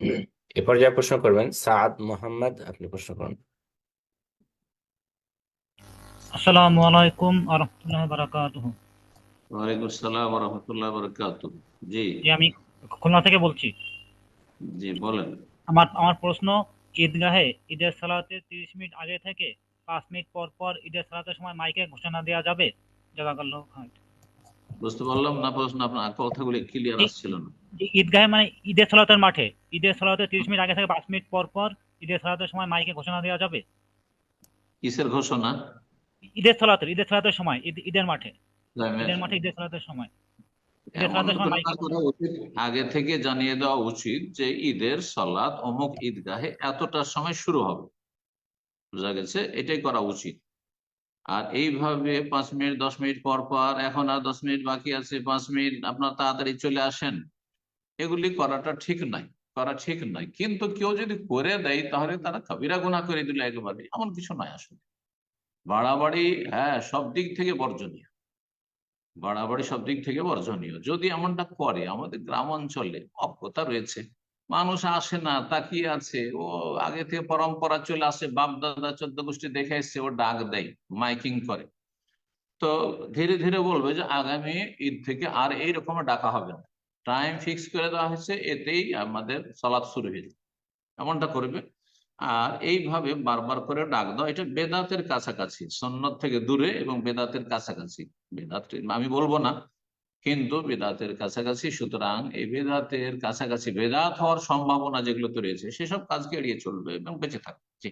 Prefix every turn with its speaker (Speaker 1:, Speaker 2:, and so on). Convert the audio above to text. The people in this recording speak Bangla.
Speaker 1: এ পর্যায়ে প্রশ্ন করবেন সাদ মোহাম্মদ আপনি প্রশ্ন করুন।
Speaker 2: আসসালামু আলাইকুম আরহামতুল্লাহ বারাকাতুহ।
Speaker 3: ওয়ালাইকুম আসসালাম রহমতুল্লাহ বরকাত জি।
Speaker 2: জি আমি খুলনা থেকে বলছি।
Speaker 3: জি বলেন।
Speaker 2: আমার আমার প্রশ্ন ঈদগাহে ঈদের সালাতে তিরিশ মিনিট আগে থেকে পাঁচ মিনিট পর পর ঈদের সালাতের সময় মাইকে ঘোষণা দেওয়া যাবে? জাজাকাল্লাহ খাইর।
Speaker 3: বুঝতে পারলাম না প্রশ্ন আপনার কথাগুলি ক্লিয়ার আসছিল না।
Speaker 2: ঈদগাহে মানে ঈদের সালাতের মাঠে ঈদের সালাতে তিরিশ মিনিট আগে থেকে পাঁচ মিনিট পর পর ঈদের সালাতের সময় মাইকে ঘোষণা দেওয়া যাবে?
Speaker 3: কিসের ঘোষণা?
Speaker 2: ঈদের সালাতের ঈদের সালাতের সময় ঈদের মাঠে। ঈদের মাঠে ঈদের সালাতের সময়। ঈদের
Speaker 3: আগে থেকে জানিয়ে দেওয়া উচিত যে ঈদের সালাত অমুক ঈদগাহে এতটার সময় শুরু হবে। বুঝা গেছে? এটাই করা উচিত। আর এইভাবে পাঁচ মিনিট দশ মিনিট পর পর এখন আর দশ মিনিট বাকি আছে পাঁচ মিনিট আপনার তাড়াতাড়ি চলে আসেন এগুলি করাটা ঠিক নাই করা ঠিক নাই কিন্তু কেউ যদি করে দেয়, তাহলে তারা কবিরা গুণা করে দিল একেবারে। এমন কিছু নাই আসলে। বাড়াবাড়ি হ্যাঁ সব দিক থেকে বর্জনীয়। বাড়াবাড়ি সব দিক থেকে বর্জনীয়। যদি এমনটা করে, আমাদের গ্রাম অঞ্চলে অজ্ঞতা রয়েছে, মানুষ আসে না, তাকিয়ে আছে, ও আগে থেকে পরম্পরা চলে আসে বাপ দাদা চোদ্দ গোষ্ঠী দেখে এসছে, ও ডাক দেয়, মাইকিং করে। তো ধীরে ধীরে বলবে যে, আগামী ঈদ থেকে আর এইরকম ডাকা হবে না। টাইম ফিক্স করে দেওয়া হয়েছে, এতেই আমাদের সালাদ শুরু হয়ে যাবে এমনটা করবে। আর এইভাবে বারবার করে ডাক দাও। এটা বেদাতের কাছাকাছি সন্ন্যত থেকে দূরে এবং বেদাতের কাছাকাছি। বেদাত আমি বলব না, কিন্তু বেদাতের কাছাকাছি। সুতরাং এই বেদাতের কাছাকাছি বেদাত হওয়ার সম্ভাবনা যেগুলো তো রয়েছে, সেসব কাজকে এড়িয়ে চলবে এবং বেঁচে থাকবে।